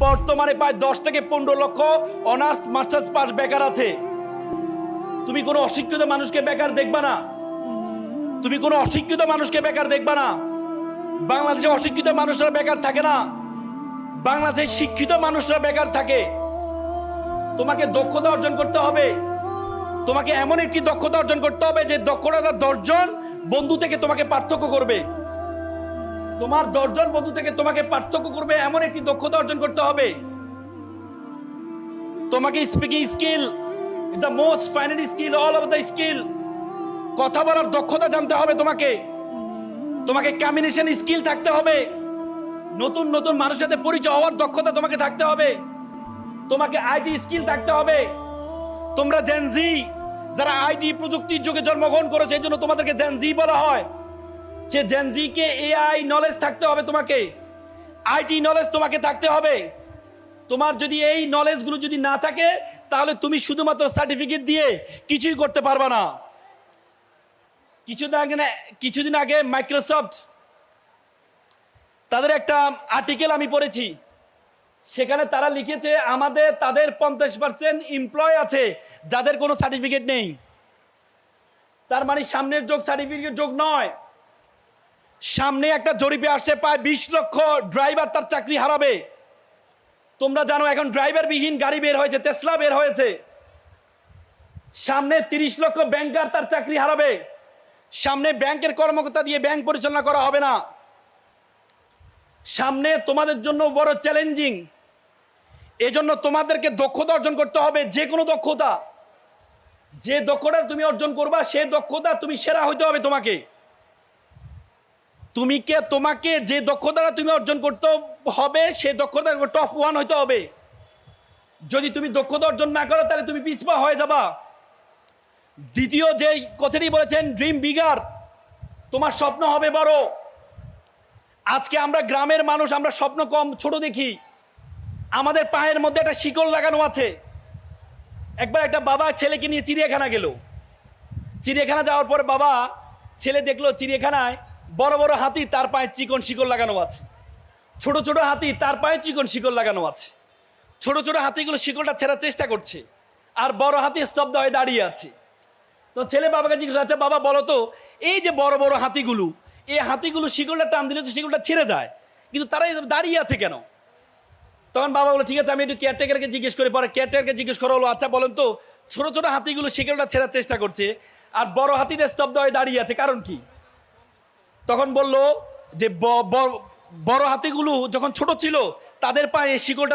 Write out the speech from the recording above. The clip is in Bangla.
বর্তমানে প্রায় দশ থেকে পনেরো লক্ষ অনার্স, মাস্টার্স পাস বেকার আছে। তুমি কোনো অশিক্ষিত মানুষকে বেকার দেখবা না? তুমি কোনো অশিক্ষিত মানুষকে বেকার দেখবা না? বাংলাদেশে অশিক্ষিত মানুষরা বেকার থাকে না? বাংলাদেশে শিক্ষিত মানুষরা বেকার থাকে। তোমাকে দক্ষতা অর্জন করতে হবে। তোমাকে এমন একটি দক্ষতা অর্জন করতে হবে যে দক্ষতা দশজন বন্ধু থেকে তোমাকে পার্থক্য করবে। তোমার দশজন বন্ধু থেকে তোমাকে পার্থক্য করবে এমন একটি দক্ষতা অর্জন করতে হবে। তোমাকে speaking skill the most final skill all of the skill কথা বলার দক্ষতা জানতে হবে তোমাকে। তোমাকে কম্বিনেশন স্কিল থাকতে হবে। নতুন নতুন মানুষের সাথে পরিচয় হওয়ার দক্ষতা তোমাকে থাকতে হবে। তোমাকে আইটি স্কিল থাকতে হবে। তোমরা জেনজি যারা আইটি প্রযুক্তির যুগে জন্মগ্রহণ করেছে, এই জন্য তোমাদেরকে জেনজি বলা হয়। যে জেনজিকে এআই নলেজ থাকতে হবে তোমাকে। আইটি নলেজ তোমাকে থাকতে হবে। তোমার যদি এই নলেজগুলো যদি না থাকে, তাহলে তুমি শুধুমাত্র সার্টিফিকেট দিয়ে কিছুই করতে পারবা না। কিছুদিন আগে কিছুদিন আগে মাইক্রোসফট তাদের একটা আর্টিকেল আমি পড়েছি। সেখানে তারা লিখেছে, আমাদের, তাদের পঞ্চাশ পার্সেন্ট এমপ্লয় আছে, যাদের কোনো সার্টিফিকেট নেই। তার মানে সামনের যোগ সার্টিফিকেট যোগ নয়। সামনে একটা জরিপে আসছে, প্রায় বিশ লক্ষ ড্রাইভার তার চাকরি হারাবে। তোমরা জানো, এখন ড্রাইভার বিহীন গাড়ি বের হয়েছে তেসলা বের হয়েছে। সামনে তিরিশ লক্ষ ব্যাংকার তার চাকরি হারাবে। সামনে ব্যাংকের কর্মকর্তা দিয়ে ব্যাংক পরিচালনা করা হবে না। সামনে তোমাদের জন্য বড় চ্যালেঞ্জিং এজন্য তোমাদেরকে দক্ষতা অর্জন করতে হবে যে কোনো দক্ষতা। যে দক্ষতা তুমি অর্জন করবা, সে দক্ষতা তুমি সেরা হইতে হবে তোমাকে। তুমি কে, তোমাকে যে দক্ষতাটা তুমি অর্জন করতে হবে, সে দক্ষতা টপ ওয়ান হইতে হবে। যদি তুমি দক্ষতা অর্জন না করো, তাহলে তুমি পিছপা হয়ে যাবা। দ্বিতীয় যে কথাটি বলেছেন ড্রিম বিগার তোমার স্বপ্ন হবে বড়। আজকে আমরা গ্রামের মানুষ, আমরা স্বপ্ন কম, ছোট দেখি। আমাদের পায়ের মধ্যে একটা শিকল লাগানো আছে। একবার একটা বাবা ছেলেকে নিয়ে চিড়িয়াখানা গেল। চিড়িয়াখানা যাওয়ার পর বাবা ছেলে দেখল, চিড়িয়াখানায় বড় বড় হাতি তার পায়ে চিকন শিকল লাগানো আছে। ছোট ছোট হাতি তার পায়ে চিকন শিকল লাগানো আছে। ছোট ছোট হাতিগুলো শিকলটা ছেড়ার চেষ্টা করছে। আর বড় হাতি স্তব্ধ হয়ে দাঁড়িয়ে আছে। তো ছেলে বাবাকে জিজ্ঞেস আচ্ছা বাবা, বলো তো, এই যে বড় বড় হাতিগুলো, এই হাতিগুলো শিকলটা টান দিলে তো শিকলটা ছেড়ে যায়, কিন্তু তারা দাঁড়িয়ে আছে কেন? তখন বাবা বলো, ঠিক আছে, আমি একটু কেয়ারটেকারকে জিজ্ঞেস করি, পরে কেয়ারটেকারকে জিজ্ঞেস করা হলো আচ্ছা বলেন তো, ছোট ছোট হাতিগুলো শিকলটা ছেড়ার চেষ্টা করছে, আর বড় হাতিটা স্তব্ধ হয়ে দাঁড়িয়ে আছে, কারণ কি? তখন বলল যে বড় হাতিগুলো যখন ছোট ছিল তাদের পায়ে শিকলটা